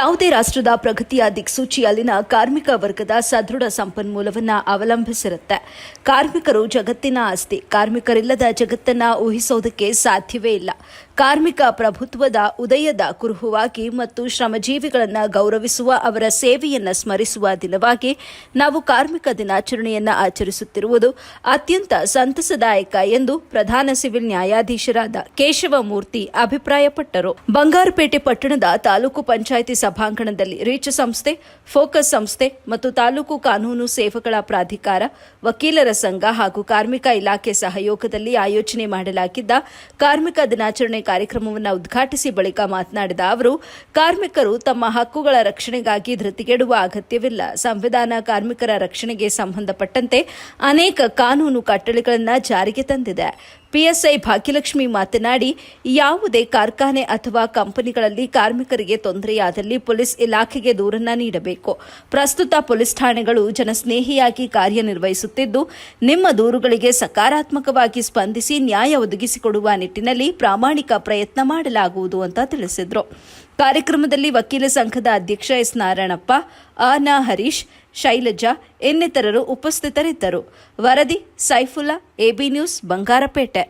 ಯಾವುದೇ ರಾಷ್ಟ್ರದ ಪ್ರಗತಿಯ ದಿಕ್ಸೂಚಿ ಅಲ್ಲಿನ ಕಾರ್ಮಿಕ ವರ್ಗದ ಸದೃಢ ಸಂಪನ್ಮೂಲವನ್ನ ಅವಲಂಬಿಸಿರುತ್ತೆ. ಕಾರ್ಮಿಕರು ಜಗತ್ತಿನ ಆಸ್ತಿ, ಕಾರ್ಮಿಕರಿಲ್ಲದ ಜಗತ್ತನ್ನು ಊಹಿಸೋದಕ್ಕೆ ಸಾಧ್ಯವೇ ಇಲ್ಲ. ಕಾರ್ಮಿಕ ಪ್ರಭುತ್ವದ ಉದಯದ ಕುರುಹುವಾಗಿ ಮತ್ತು ಶ್ರಮಜೀವಿಗಳನ್ನು ಗೌರವಿಸುವ ಅವರ ಸೇವೆಯನ್ನು ಸ್ಮರಿಸುವ ದಿನವಾಗಿ ನಾವು ಕಾರ್ಮಿಕ ದಿನಾಚರಣೆಯನ್ನು ಆಚರಿಸುತ್ತಿರುವುದು ಅತ್ಯಂತ ಸಂತಸದಾಯಕ ಎಂದು ಪ್ರಧಾನ ಸಿವಿಲ್ ನ್ಯಾಯಾಧೀಶರಾದ ಕೇಶವಮೂರ್ತಿ ಅಭಿಪ್ರಾಯಪಟ್ಟರು. ಬಂಗಾರಪೇಟೆ ಪಟ್ಟಣದ ತಾಲೂಕು ಪಂಚಾಯಿತಿ ಸಭಾಂಗಣದಲ್ಲಿ ರೀಚ್ ಸಂಸ್ಥೆ, ಫೋಕಸ್ ಸಂಸ್ಥೆ ಮತ್ತು ತಾಲೂಕು ಕಾನೂನು ಸೇವೆಗಳ ಪ್ರಾಧಿಕಾರ, ವಕೀಲರ ಸಂಘ ಹಾಗೂ ಕಾರ್ಮಿಕ ಇಲಾಖೆ ಸಹಯೋಗದಲ್ಲಿ ಆಯೋಜನೆ ಮಾಡಲಾಗಿದ್ದ ಕಾರ್ಮಿಕ ದಿನಾಚರಣೆ ಕಾರ್ಯಕ್ರಮವನ್ನು ಉದ್ಘಾಟಿಸಿ ಬಳಿಕ ಮಾತನಾಡಿದ ಅವರು, ಕಾರ್ಮಿಕರು ತಮ್ಮ ಹಕ್ಕುಗಳ ರಕ್ಷಣೆಗಾಗಿ ಧೃತಿಗೆಡುವ ಅಗತ್ಯವಿಲ್ಲ. ಸಂವಿಧಾನ ಕಾರ್ಮಿಕರ ರಕ್ಷಣೆಗೆ ಸಂಬಂಧಪಟ್ಟಂತೆ ಅನೇಕ ಕಾನೂನು ಕಟ್ಟಳೆಗಳನ್ನು ಜಾರಿಗೆ ತಂದಿದೆ. ಪಿಎಸ್ಐ ಭಾಗ್ಯಲಕ್ಷ್ಮಿ ಮಾತನಾಡಿ, ಯಾವುದೇ ಕಾರ್ಖಾನೆ ಅಥವಾ ಕಂಪನಿಗಳಲ್ಲಿ ಕಾರ್ಮಿಕರಿಗೆ ತೊಂದರೆಯಾದಲ್ಲಿ ಪೊಲೀಸ್ ಇಲಾಖೆಗೆ ದೂರನ್ನ ನೀಡಬೇಕು. ಪ್ರಸ್ತುತ ಪೊಲೀಸ್ ಠಾಣೆಗಳು ಜನಸ್ನೇಹಿಯಾಗಿ ಕಾರ್ಯನಿರ್ವಹಿಸುತ್ತಿದ್ದು, ನಿಮ್ಮ ದೂರುಗಳಿಗೆ ಸಕಾರಾತ್ಮಕವಾಗಿ ಸ್ಪಂದಿಸಿ ನ್ಯಾಯ ಒದಗಿಸಿಕೊಡುವ ನಿಟ್ಟಿನಲ್ಲಿ ಪ್ರಾಮಾಣಿಕ ಪ್ರಯತ್ನ ಮಾಡಲಾಗುವುದು ಅಂತ ತಿಳಿಸಿದರು. ಕಾರ್ಯಕ್ರಮದಲ್ಲಿ ವಕೀಲ ಸಂಘದ ಅಧ್ಯಕ್ಷ ಎಸ್ ನಾರಾಯಣಪ್ಪ ಆನ ಹರೀಶ್ ಶೈಲಜಾ ಇನ್ನಿತರರು ಉಪಸ್ಥಿತರಿದ್ದರು. ವರದಿ Saifulla AB news Bangarpet.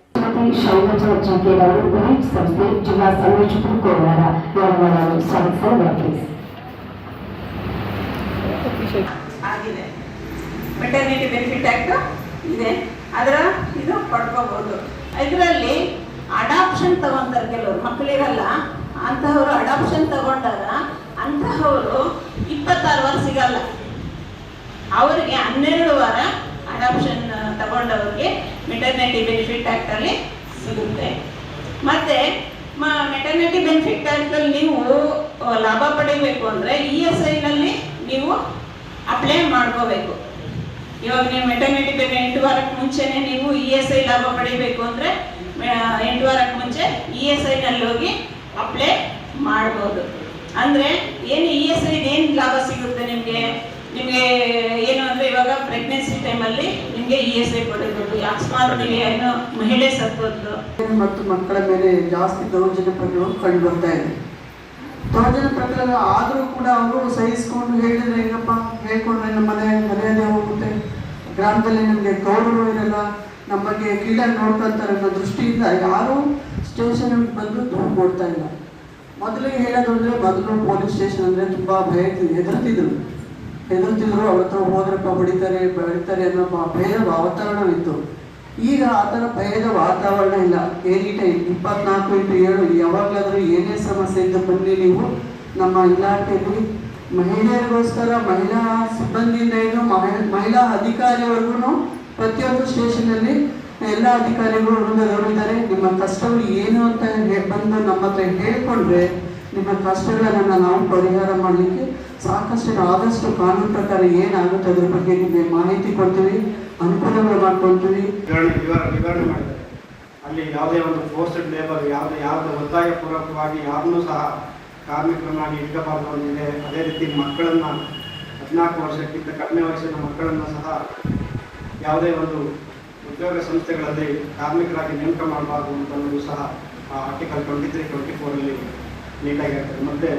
Maternity benefit act ಇದೆ. ಅದರ ಇದು ಪಡ್ಕೋಬೋದು. ಇದರಲ್ಲಿ ಅಡಾಪ್ಷನ್ ತಗೊಂತಾರೆ ಕೆಲವರು ಮಕ್ಕಳಿರಲ್ಲ ಅಂತಹವರು ಅಡಾಪ್ಷನ್ ತಗೊಂಡಾಗ ಅಂತಹವರು ಇಪ್ಪತ್ತಾರು ವಾರ ಸಿಗಲ್ಲ. ಅವರಿಗೆ ಹನ್ನೆರಡು ವಾರ ಅಡಾಪ್ಷನ್ ತಗೊಂಡವ್ರಿಗೆ ಮೆಟರ್ನಿಟಿ ಬೆನಿಫಿಟ್ ಆ್ಯಕ್ಟಲ್ಲಿ ಸಿಗುತ್ತೆ. ಮತ್ತೆ ಮೆಟರ್ನಿಟಿ ಬೆನಿಫಿಟ್ ಆ್ಯಕ್ಟಲ್ಲಿ ನೀವು ಲಾಭ ಪಡಿಬೇಕು ಅಂದ್ರೆ ಇ ಎಸ್ ಐನಲ್ಲಿ ನೀವು ಅಪ್ಲೈ ಮಾಡ್ಕೋಬೇಕು. ಇವಾಗ ನೀವು ಮೆಟರ್ನಿಟಿ ಬೇಗ ಎಂಟು ವಾರಕ್ಕೆ ಮುಂಚೆನೆ ನೀವು ಇ ಎಸ್ ಐ ಲಾಭ ಪಡಿಬೇಕು ಅಂದ್ರೆ ಎಂಟು ವಾರಕ್ಕೆ ಮುಂಚೆ ಇ ಎಸ್ ಐನಲ್ಲಿ ಹೋಗಿ ಅಪ್ಲೈ ಮಾಡ್ಬೋದು. ಅಂದರೆ ಏನು ಇ ಎಸ್ ಐ ಏನು ಲಾಭ ಸಿಗುತ್ತೆ ನಿಮಗೆ? ನಿಮಗೆ ಏನು ಅಂದರೆ ಇವಾಗ ಪ್ರೆಗ್ನೆನ್ಸಿ ಟೈಮಲ್ಲಿ ನಿಮಗೆ ಇ ಎಸ್ ಐ ಕೊಡಬಹುದು ಅಕಸ್ಮಾತ್ ನಿಮಗೆ ಏನು ಮಹಿಳೆ ಸತ್ತೋದ್ರು ಮತ್ತು ಮಕ್ಕಳ ಮೇಲೆ ಜಾಸ್ತಿ ದೌರ್ಜನ್ಯ ಪ್ರಕರಣ ಕಂಡು ಬರ್ತಾ ಇದೆ. ದೌರ್ಜನ್ಯ ಪ್ರಕರಣ ಆದರೂ ಕೂಡ ಅವರು ಸಹಿಸ್ಕೊಂಡು ಹೇಳಿದ್ರೆ ಹೆಂಗಪ್ಪ? ಹೇಳ್ಕೊಂಡ್ರೆ ನಮ್ಮ ಮನೆ ಮರ್ಯಾದೆ ಹೋಗುತ್ತೆ. ಗ್ರಾಮದಲ್ಲಿ ನಮಗೆ ಗೌರವ ಇರಲ್ಲ. ನಮ್ಮ ಬಗ್ಗೆ ಕೀಳಾಗಿ ನೋಡ್ಕೊಳ್ತಾರೆ ಅನ್ನೋ ದೃಷ್ಟಿಯಿಂದ ಯಾರೂ ಸ್ಟೇಷನ್ಗೆ ಬಂದರೂ ದೂರು ಕೊಡ್ತಾ ಇಲ್ಲ. ಮೊದಲಿಗೆ ಹೇಳೋದು ಅಂದರೆ ಮೊದಲು ಪೊಲೀಸ್ ಸ್ಟೇಷನ್ ಅಂದರೆ ತುಂಬ ಭಯ ಹೆದರ್ತಿದ್ರು. ಹೆದರ್ತಿದ್ರು, ಅವ್ರ ಹತ್ರ ಹೋದ್ರಪ್ಪ ಹೊಡಿತಾರೆ ಬಡಿತಾರೆ ಅನ್ನೋ ಭಯದ ವಾತಾವರಣವಿತ್ತು ಈಗ ಆ ಥರ ಭಯದ ವಾತಾವರಣ ಇಲ್ಲ. ಎನಿ ಟೈಮ್ ಇಪ್ಪತ್ನಾಲ್ಕು ಇಂಟು ಏಳು, ಯಾವಾಗಲಾದರೂ ಏನೇ ಸಮಸ್ಯೆ ಇದ್ದು ಬನ್ನಿ ನೀವು. ನಮ್ಮ ಇಲಾಖೆಯಲ್ಲಿ ಮಹಿಳೆಯರಿಗೋಸ್ಕರ ಮಹಿಳಾ ಸಿಬ್ಬಂದಿಯಿಂದ ಹಿಡಿದು ಮಹಿ- ಮಹಿಳಾ ಅಧಿಕಾರಿವರೆಗೂ ಪ್ರತಿಯೊಂದು ಸ್ಟೇಷನಲ್ಲಿ ಎಲ್ಲ ಅಧಿಕಾರಿಗಳು ನೋಡಿದ್ದಾರೆ. ನಿಮ್ಮ ಕಷ್ಟಗಳು ಏನು ಅಂತ ಬಂದು ನಮ್ಮ ಹತ್ರ ಹೇಳ್ಕೊಂಡ್ರೆ ನಿಮ್ಮ ಕಷ್ಟಗಳನ್ನು ನಾವು ಪರಿಹಾರ ಮಾಡಲಿಕ್ಕೆ ಸಾಕಷ್ಟು ಆದಷ್ಟು ಕಾನೂನು ಪ್ರಕಾರ ಏನಾಗುತ್ತೆ ಅದ್ರ ಬಗ್ಗೆ ನಿಮಗೆ ಮಾಹಿತಿ ಕೊಡ್ತೀವಿ, ಅನುಕೂಲಗಳು ಮಾಡ್ಕೊಳ್ತೀವಿ ಅಲ್ಲಿ ಯಾವುದೇ ಒಂದು ಫೋರ್ಸ್ಡ್ ಲೇಬರ್ ಯಾವುದೇ ಯಾವುದೇ ಒತ್ತಾಯಪೂರ್ವಕವಾಗಿ ಯಾರನ್ನೂ ಸಹ ಕಾರ್ಮಿಕರನ್ನಾಗಿ ಇಡಬಾರ್ದು ಅಂದಿದೆ ಅದೇ ರೀತಿ ಮಕ್ಕಳನ್ನು ಹದಿನಾಲ್ಕು ವರ್ಷಕ್ಕಿಂತ ಕಡಿಮೆ ವಯಸ್ಸಿನ ಮಕ್ಕಳನ್ನು ಸಹ ಯಾವುದೇ ಒಂದು ಉದ್ಯೋಗ ಸಂಸ್ಥೆಗಳಲ್ಲಿ ಕಾರ್ಮಿಕರಾಗಿ ನೇಮಕ ಮಾಡಬಾರ್ದು ಅಂತ ಅನ್ನೋದು ಸಹ ಆರ್ಟಿಕಲ್ ಟ್ವೆಂಟಿ ತ್ರೀ ಟ್ವೆಂಟಿ ಫೋರಲ್ಲಿ ನೀಟಾಗಿ ಹೇಳ್ತಾರೆ. ಮತ್ತು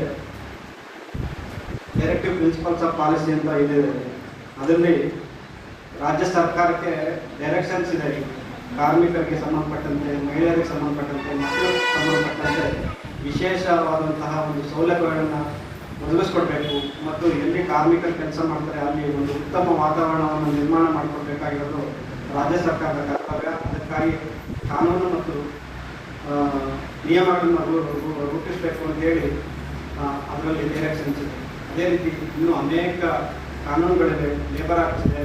ಡೈರೆಕ್ಟಿವ್ ಪ್ರಿನ್ಸಿಪಲ್ಸ್ ಆಫ್ ಪಾಲಿಸಿ ಅಂತ ಇದೆ. ಅದರಲ್ಲಿ ರಾಜ್ಯ ಸರ್ಕಾರಕ್ಕೆ ಡೈರೆಕ್ಷನ್ಸ್ ಇದೆ. ಕಾರ್ಮಿಕರಿಗೆ ಸಂಬಂಧಪಟ್ಟಂತೆ, ಮಹಿಳೆಯರಿಗೆ ಸಂಬಂಧಪಟ್ಟಂತೆ, ಮಕ್ಕಳಿಗೆ ಸಂಬಂಧಪಟ್ಟಂತೆ ವಿಶೇಷವಾದಂತಹ ಒಂದು ಸೌಲಭ್ಯಗಳನ್ನು ಒದಗಿಸ್ಕೊಡ್ಬೇಕು. ಮತ್ತು ಎಲ್ಲಿ ಕಾರ್ಮಿಕರು ಕೆಲಸ ಮಾಡ್ತಾರೆ, ಅಲ್ಲಿ ಒಂದು ಉತ್ತಮ ವಾತಾವರಣವನ್ನು ನಿರ್ಮಾಣ ಮಾಡಿಕೊಡ್ಬೇಕಾಗಿರೋದು ರಾಜ್ಯ ಸರ್ಕಾರದ ಕರ್ತವ್ಯ ಅದಕ್ಕಾಗಿ ಕಾನೂನು ಮತ್ತು ನಿಯಮಗಳನ್ನು ರೂಪಿಸಬೇಕು ಅಂತೇಳಿ ಅದರಲ್ಲಿ ಡೈರೆಕ್ಷನ್ಸ್ ಇದೆ ಅದೇ ರೀತಿ ಇನ್ನೂ ಅನೇಕ ಕಾನೂನುಗಳಿವೆ. ಲೇಬರ್ ಇದೆ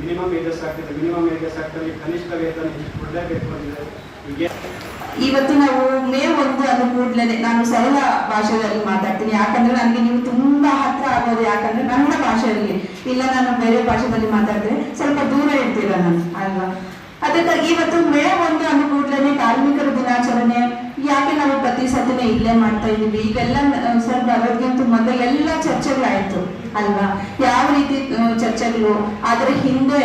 ಮಿನಿಮಮ್ ಏಜಸ್ ಆಕ್ಟ್ ಇದೆ. ಮಿನಿಮಮ್ ಏಜಸ್ ಆಗ್ತದೆ ಕನಿಷ್ಠ ವೇತನ ಕೊಡಲೇಬೇಕು ಹೀಗೆ ಇವತ್ತು ನಾವು ಮೇ ಒಂದು ಅಂದ ಕೂಡಲೇ ನಾನು ಸರಳ ಭಾಷೆಯಲ್ಲಿ ಮಾತಾಡ್ತೀನಿ. ಯಾಕಂದ್ರೆ ನನಗೆ ನೀವು ತುಂಬಾ ಹತ್ರ ಆಗೋದು ಯಾಕಂದ್ರೆ ನನ್ನ ಭಾಷೆಯಲ್ಲಿ. ಇಲ್ಲ, ನಾನು ಬೇರೆ ಭಾಷೆಯಲ್ಲಿ ಮಾತಾಡಿದ್ರೆ ಸ್ವಲ್ಪ ದೂರ ಇರ್ತೀರ ನಾನು? ಅಲ್ವಾ? ಅದಕ್ಕಾಗಿ ಇವತ್ತು ಮೇ ಒಂದು ಅಂದ ಕೂಡಲೇ ಕಾರ್ಮಿಕರ ದಿನಾಚರಣೆ. ಯಾಕೆ ನಾವು ಪ್ರತಿ ಸತಿನೇ ಇಲ್ಲೇ ಮಾಡ್ತಾ ಇದೀವಿ ಈಗೆಲ್ಲ ಸರ್ ಬರೋದ್ಗಿಂತ ಮೊದಲು ಎಲ್ಲ ಚರ್ಚೆಗಳಾಯ್ತು. ಅಲ್ವಾ? ಯಾವ ರೀತಿ ಆ, ಅದರ ಹಿಂದೆ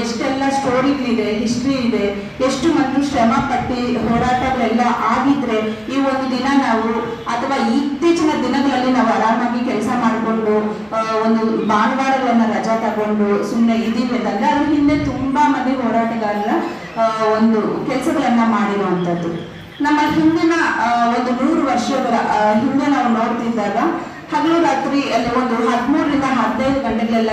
ಎಷ್ಟೆಲ್ಲ ಸ್ಟೋರಿಗಳಿದೆ ಹಿಸ್ಟ್ರಿ ಇದೆ ಎಷ್ಟು ಮಂದಿ ಶ್ರಮ ಪಟ್ಟಿ ಹೋರಾಟಗಳೆಲ್ಲ ಆಗಿದ್ರೆ ಈ ಒಂದು ದಿನ ನಾವು ಅಥವಾ ಇತ್ತೀಚಿನ ದಿನಗಳಲ್ಲಿ ನಾವು ಆರಾಮಾಗಿ ಕೆಲಸ ಭಾನುವಾರಗಳನ್ನ ರಜಾ ತಗೊಂಡು ಸುಮ್ಮನೆ ಇದೀವಿ ಅಂತಂದ್ರೆ ಅದ್ರ ಹಿಂದೆ ತುಂಬಾ ಮಂದಿ ಹೋರಾಟಗಾರರ ಒಂದು ಕೆಲಸಗಳನ್ನ ಮಾಡಿರುವಂತದ್ದು ನಮ್ಮ ಹಿಂದಿನ ಒಂದು ನೂರು ವರ್ಷಗಳ ಹಿಂದೆ ನಾವು ನೋಡ್ತಿದ್ದಾಗ ಹಗಲು ರಾತ್ರಿ ಅಲ್ಲಿ ಒಂದು ಹದಿಮೂರರಿಂದ ಹದಿನೈದು ಗಂಟೆಗಳೆಲ್ಲ